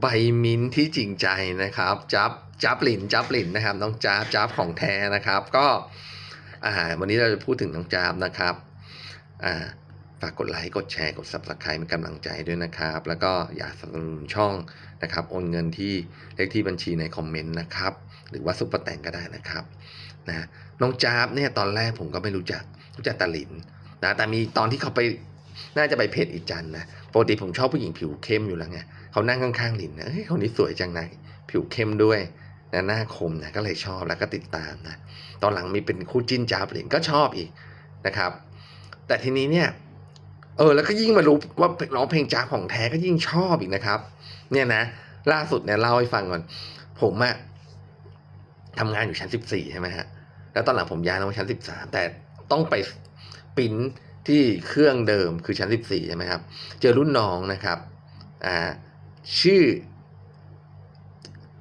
ใบมิ้นที่จริงใจนะครับจับจับหลินจับหลินนะครับ น้องจับจับของแท้นะครับ ก็อ่าวันนี้เราจะพูดถึงน้องจับนะครับอ่าฝากกดไลค์กดแชร์กด subscribe เป็นกำลังใจด้วยนะครับ แล้วก็อย่าสนับสนุนช่องนะครับโอนเงินที่เลขที่บัญชีในคอมเมนต์นะครับ หรือว่าซุปเปอร์แตงก็ได้นะครับนะน้องจ๊าบเนี่ยตอนแรกผมก็ไม่รู้จักรู้จักตาหลินนะแต่มีตอนที่เขาไปน่าจะไปเพจอีจันนะปกติผมชอบผู้หญิงผิวเข้มอยู่แล้วไง เขานั่งข้างๆหลินนะเฮ้ยคนนี้สวยจังนะผิวเข้มด้วยนะหน้าคมนะก็เลยชอบแล้วก็ติดตามนะตอนหลังมีเป็นคู่จิ้นจ๊าหลินก็ชอบอีกนะครับ แต่ทีนี้เนี่ยเออแล้วก็ยิ่งมารู้ว่าร้องเพลงจ๊าของแท้ก็ยิ่งชอบอีกนะครับ เนี่ยนะ ล่าสุดเนี่ยเล่าให้ฟังก่อน ผมอะทำงานอยู่ชั้นสิบสี่ใช่ไหมฮะแล้วตอนหลังผมย้ายลงมาชั้นสิบสามแต่ต้องไปปริ้นที่เครื่องเดิมคือชั้นสิบสี่ใช่ไหมครับ เจอรุ่นน้องนะครับ อ่า ชื่อ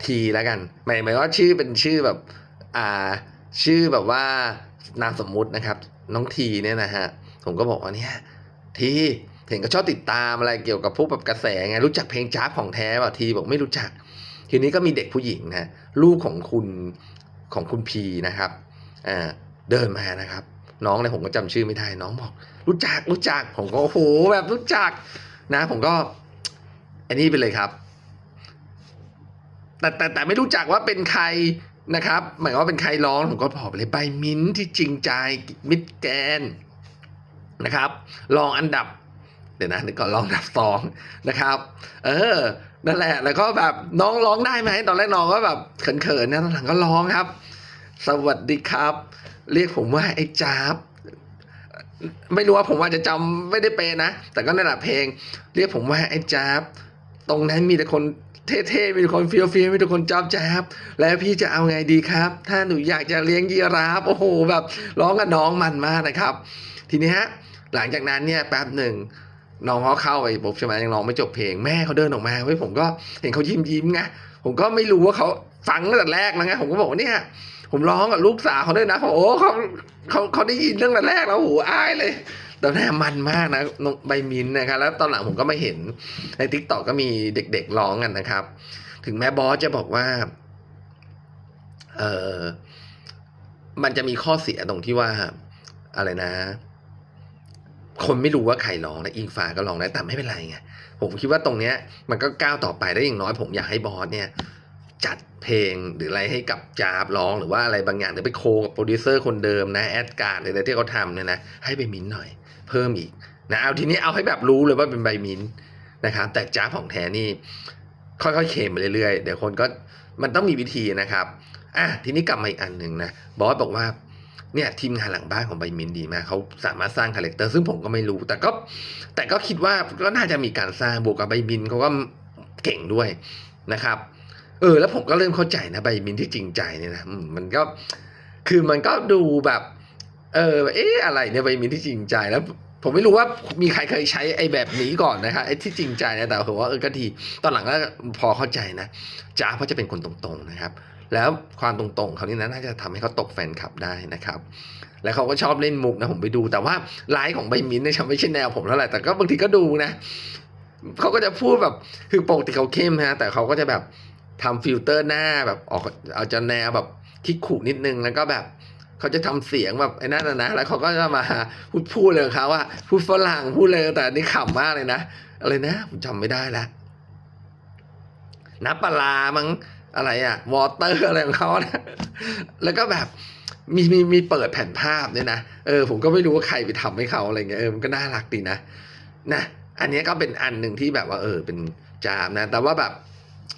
ทีแล้วกัน หมายหมายว่าชื่อเป็นชื่อแบบ อ่า ชื่อแบบว่านามสมมุตินะครับ น้องทีเนี่ยนะฮะ ผมก็บอกว่าเนี่ยทีเห็นก็ชอบติดตามอะไรเกี่ยวกับพวกแบบกระแสไงรู้จักเพลงจ้าของแท้ป่ะทีบอกไม่รู้จัก ทีนี้ก็มีเด็กผู้หญิงนะลูกของคุณของคุณพีนะครับอ่าเดินมานะครับ น้องเนี่ยผมก็จำชื่อไม่ได้น้องบอก รู้จักรู้จักผมก็โอ้โหแบบรู้จักนะ ผมก็ อันนี้ไปเลยครับ แต่แต่แต่ไม่รู้จักว่าเป็นใครนะครับ หมายว่าเป็นใครร้องผมก็บอกไปเลยใบมิ้นท์ที่จริงใจมิดแกนนะครับรองอันดับเดี๋ยวนะนึกก่อนรองอันดับสองนะครับ เออนั่นแหละ แล้วก็แบบน้องร้องได้ไหมตอนแรกน้องก็แบบเขินๆนะตอนหลังก็ร้องครับ สวัสดีครับ เรียกผมว่าไอ้จ๊าบไม่รู้ว่าผมอาจจะจำไม่ได้เปนนะ แต่ก็นั่นแหละเพลง เรียกผมว่าไอ้จ๊าบ ตรงนั้นมีแต่คนเท่ๆ มีแต่คนเฟี้ยวๆมีแต่คนจ๊อบจ๊าบแล้วพี่จะเอาไงดีครับ ถ้าหนูอยากจะเลี้ยงยีราฟ โอ้โห แบบร้องกับน้องมันมากนะครับ ทีนี้ฮะ หลังจากนั้นเนี่ยแป๊บหนึ่งน้องเขาเข้าไปปุ๊บใช่ไหมยังร้องไม่จบเพลงแม่เขาเดินออกมาเว้ยผมก็เห็นเขายิ้มยิ้มไงผมก็ไม่รู้ว่าเขาฟังตั้งแต่แรกแล้วไงผมก็บอกว่าเนี่ยผมร้องกับลูกสาวเขาด้วยนะเขาโอ้เขาเขาเขาได้ยินตั้งแต่แรกแล้วโอ้โหอายเลย แต่แน่มันมากนะนงใบมินนะครับแล้วตอนหลังผมก็มาเห็นในทิกตอกก็มีเด็กๆร้องกันนะครับ ถึงแม้บอสจะบอกว่าเออมันจะมีข้อเสียตรงที่ว่าอะไรนะ คนไม่รู้ว่าใครร้องนะอิงฟ้าก็ร้องได้แต่ไม่เป็นไรไงผมคิดว่าตรงเนี้ย มันก็ก้าวต่อไปได้อย่างน้อย ผมอยากให้บอสเนี่ย จัดเพลงหรืออะไรให้กับจาบร้องหรือว่าอะไรบางอย่างหรือไปโคกับโปรดิวเซอร์คนเดิมนะแอดการ์ดอะไรที่เขาทำเนี่ยนะให้ไปมิ้นหน่อย เพิ่มอีกนะเอาทีนี้เอาให้แบบรู้เลยว่าเป็นใบมิ้นนะครับ แต่จ้าของแท้นี่ค่อยๆเคลมไปเรื่อยๆ เดี๋ยวคนก็มันต้องมีวิธีนะครับอะทีนี้กลับมาอีกอันหนึ่งนะบอสบอกว่าเนี่ยทีมงานหลังบ้านของใบมินดีมากเขาสามารถสร้างคาแรคเตอร์ซึ่งผมก็ไม่รู้ แต่ก็แต่ก็คิดว่าก็น่าจะมีการสร้างบวกกับใบมินเขาก็เก่งด้วยนะครับ เออ แล้วผมก็เริ่มเข้าใจนะใบมินที่จริงใจเนี่ยนะมันก็คือมันก็ดูแบบ เออ เอ๊ะอะไรเนี่ยใบมินที่จริงใจแล้ว ผมไม่รู้ว่ามีใครเคยใช้ไอ้แบบนี้ก่อนนะครับไอ้ที่จริงใจนะแต่ผมว่าเออก็ดีตอนหลังก็พอเข้าใจนะจ้าเขาะจะเป็นคนตรงๆนะครับ แล้วความตรงๆเขานี่นะน่าจะทำให้เขาตกแฟนคลับได้นะครับ แล้วเขาก็ชอบเล่นมุกนะผมไปดูแต่ว่าไลฟ์ของใบมินเนี่ยฉันไม่ใช่แนวผมเท่าไหร่แต่ก็บางทีก็ดูนะเขาก็จะพูดแบบคือปกติเขาเข้มฮะแต่เขาก็จะแบบทำฟิลเตอร์หน้าแบบออกเอาจะแนวแบบคิกขู่นิดนึงแล้วก็แบบ เขาจะทำเสียงแบบไอ้นั่นนะนะแล้วเขาก็จะมาพูดพูดเลยเขาว่าพูดฝรั่งพูดเลยแต่อันนี่ขำมากเลยนะอะไรนะผมจำไม่ได้ละน้ำปลามั้งอะไรอะวอเตอร์อะไรของเขานะแล้วก็แบบมีมีมีเปิดแผ่นภาพด้วยนะเออผมก็ไม่รู้ว่าใครไปทำให้เขาอะไรเงี้ยเออมันก็น่ารักดีนะนะอันนี้ก็เป็นอันหนึ่งที่แบบว่า เออ เป็นจามนะ แต่ว่าแบบ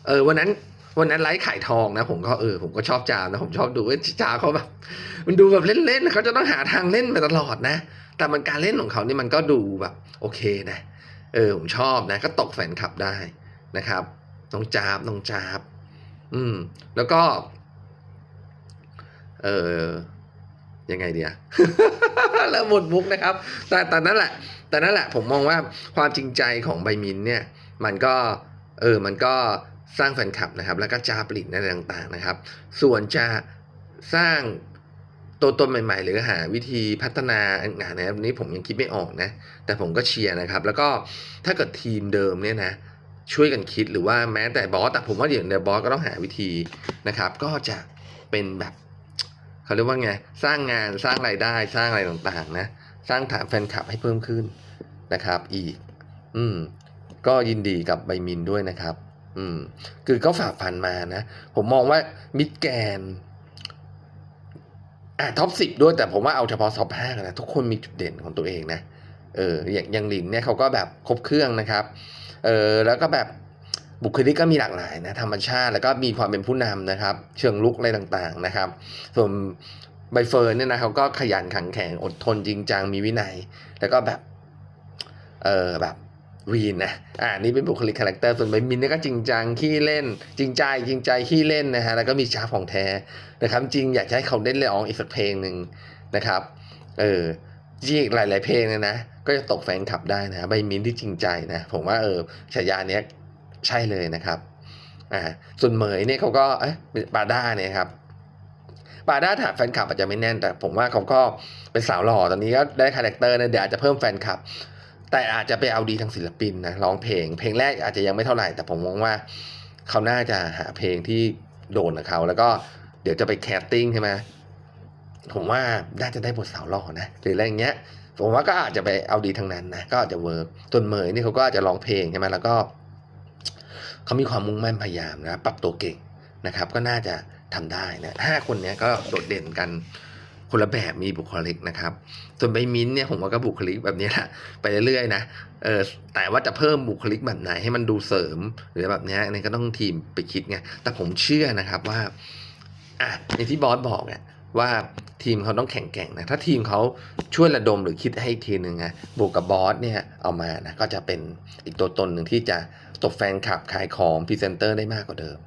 เออวันนั้น วันนั้นไลฟ์ขายทองนะ ผมก็เออผมก็ชอบจามนะผมชอบดูว่าจาเขาแบบมันดูแบบเล่นๆเขาจะต้องหาทางเล่นไปตลอดนะ แต่มันการเล่นของเขานี่มันก็ดูแบบ โอเคนะ เออผมชอบนะ ก็ตกแฟนคลับได้นะครับน้องจาบน้องจาบ อืม แล้วก็ เออยังไงเดียแล้วหมดมุกนะครับ แต่แต่นั่นแหละ แต่นั่นแหละ ผมมองว่าความจริงใจของใบมินเนี่ย มันก็ เออมันก็ สร้างแฟนคลับนะครับ แล้วก็จาปลิตอะไรต่างๆนะครับ ส่วนจะสร้างตัวตนใหม่ ๆ หรือหาวิธีพัฒนางานนะครับนี้ผมยังคิดไม่ออกนะ แต่ผมก็เชียร์นะครับ แล้วก็ถ้าเกิดทีมเดิมเนี่ยนะช่วยกันคิดหรือว่าแม้แต่บอสแต่ผมว่าเดี๋ยวเดี๋ยวบอสก็ต้องหาวิธีนะครับ ก็จะเป็นแบบเขาเรียกว่าไงสร้างงานสร้างรายได้สร้างอะไรต่างๆ นะ สร้างฐานแฟนคลับให้เพิ่มขึ้นนะครับ อีก อืม ก็ยินดีกับใบมินด้วยนะครับ อืม คือก็ฝ่าฟันมานะ ผมมองว่ามิดแกนอะท็อปสิบด้วยแต่ผมว่าเอาเฉพาะท็อปห้านะทุกคนมีจุดเด่นของตัวเองนะเอออย่างอย่างหลินเนี่ยเขาก็แบบครบเครื่องนะครับเออแล้วก็แบบบุคลิกก็มีหลากหลายนะธรรมชาติแล้วก็มีความเป็นผู้นำนะครับ เชิงลุกอะไรต่างๆนะครับ ส่วนใบเฟิร์นเนี่ยนะเขาก็ขยันขันแข็งอดทนจริงจังมีวินัย แล้วก็แบบเออแบบ วีนนะ อ่า นี่เป็นบุคลิกคาแรคเตอร์ส่วนใบมินนี่ก็จริงจัง ขี้เล่น จริงใจ จริงใจ ขี้เล่นนะฮะ แล้วก็มีชาร์ปของแท้นะครับ จริงอยากให้เขาได้เลยอองอีกสักเพลงหนึ่งนะครับ เออจริงหลาย ๆ เพลงเนี่ยนะ ก็จะตกแฟนคลับได้นะ ใบมินที่จริงใจนะ ผมว่าเออ ฉายาเนี้ยใช่เลยนะครับ อ่า ส่วนเหมยเนี่ยเขาก็ เอ๊ะบาด้าเนี่ยครับบาด้าถามแฟนคลับอาจจะไม่แน่นแต่ผมว่าเขาก็เป็นสาวหล่อตอนนี้ก็ได้คาแรคเตอร์นะเดี๋ยวอาจจะเพิ่มแฟนคลับ แต่อาจจะไปเอาดีทางศิลปินนะร้องเพลง เพลงแรกอาจจะยังไม่เท่าไหร่ แต่ผมมองว่าเขาน่าจะหาเพลงที่โดนกับเขา แล้วก็เดี๋ยวจะไปแคสติ้งใช่ไหมผมว่าน่าจะได้บทสาวหล่อนะหรืออะไรอย่างเงี้ย ผมว่าก็อาจจะไปเอาดีทางนั้นนะก็อาจจะเวิร์กต้นเหมยนี่เขาก็อาจจะร้องเพลงใช่ไหมแล้วก็เขามีความมุ่งมั่นพยายามนะปรับตัวเก่งนะครับ ก็น่าจะทำได้นะห้าคนนี้ก็โดดเด่นกัน คนละแบบมีบุคลิกนะครับ ส่วนใบมิ้นท์เนี่ยผมว่าก็บุคลิกแบบนี้แหละไปเรื่อยๆนะเออแต่ว่าจะเพิ่มบุคลิกแบบไหนให้มันดูเสริมหรือแบบนี้นนี้ก็ต้องทีมไปคิดไงแต่ผมเชื่อนะครับว่าอะอย่างที่บอสบอกอะว่าทีมเขาต้องแข็งแกร่งนะถ้าทีมเขาช่วยระดมหรือคิดให้อีกทีหนึ่งนะบวกกับบอสเนี่ยเอามานะก็จะเป็นอีกตัวตนหนึ่งที่จะตบแฟนคลับขายของพรีเซนเตอร์ได้มากกว่าเดิม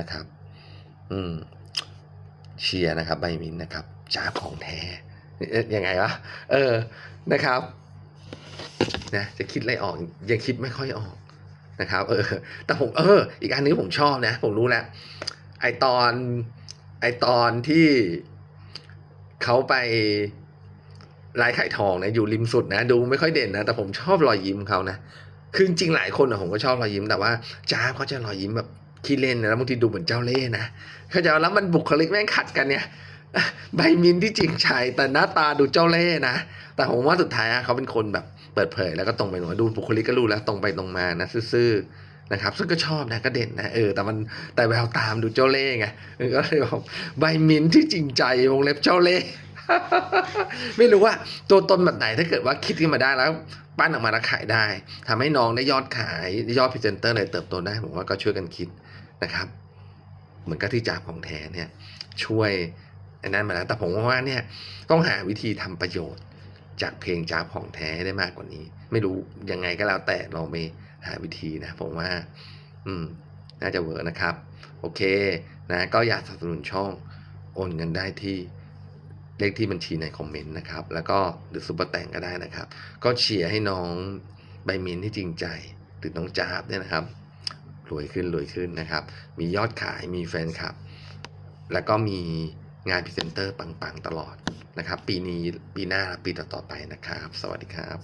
นะครับ อืมเชียร์นะครับใบมินท์นะครับ จ้าของแท้ยังไงวะเออนะครับนะจะคิดอะไรออกยังคิดไม่ค่อยออกนะครับ เออ แต่ผมเออ อีกอันนึงผมชอบนะ ผมรู้แล้วไอตอนไอตอนที่เขาไปลายไข่ทองนะอยู่ริมสุดนะ ดูไม่ค่อยเด่นนะ แต่ผมชอบรอยยิ้มเขานะคือจริงหลายคนอะผมก็ชอบรอยยิ้มแต่ว่าจ้าเขาจะรอยยิ้มแบบขี้เล่นนะแล้วบางทีดูเหมือนเจ้าเล่ห์นะเขาจะแล้วมันบุคลิกแม่งขัดกันเนี่ย ใบมินที่จริงใจแต่หน้าตาดูเจ้าเล่ห์นะ แต่ผมว่าสุดท้ายเขาเป็นคนแบบเปิดเผย แล้วก็ตรงไปหน่อยดูบุคลิกก็รู้แล้วตรงไปตรงมานะซื่อๆนะครับซึ่งก็ชอบนะก็เด่นนะเออแต่มันแต่แววตามดูเจ้าเล่ห์ไงก็เลยบอกใบมินที่จริงใจวงเล็บเจ้าเล่ห์ไม่รู้ว่าตัวตนแบบไหนถ้าเกิดว่าคิดขึ้นมาได้แล้วปั้นออกมาแล้วขายได้ทำให้น้องได้ยอดขายยอดพรีเซนเตอร์อะไรเติบโตได้ผมว่าก็ช่วยกันคิดนะครับ เหมือนกับที่จาบของแท้เนี่ยช่วย อันนั้นมาแล้วแต่ผมว่าเนี่ยต้องหาวิธีทำประโยชน์ จากเพลงจ้าบของแท้ได้มากกว่านี้ ไม่รู้ยังไงก็แล้วแต่ลองไปหาวิธีนะผมว่า อืม น่าจะเวิร์กนะครับ โอเค นะ ก็อยากสนับสนุนช่องโอนเงินได้ที่เลขที่บัญชีในคอมเมนต์นะครับ แล้วก็หรือซุปเปอร์แต่งก็ได้นะครับ ก็เชียร์ให้น้องใบมินที่จริงใจหรือน้องจ้าบเนี่ยนะครับรวยขึ้นรวยขึ้นนะครับ มียอดขายมีแฟนคลับ แล้วก็มี งานพรีเซนเตอร์ปังๆ ตลอดนะครับ ปีนี้ปีหน้าและปีต่อๆไปนะครับ สวัสดีครับ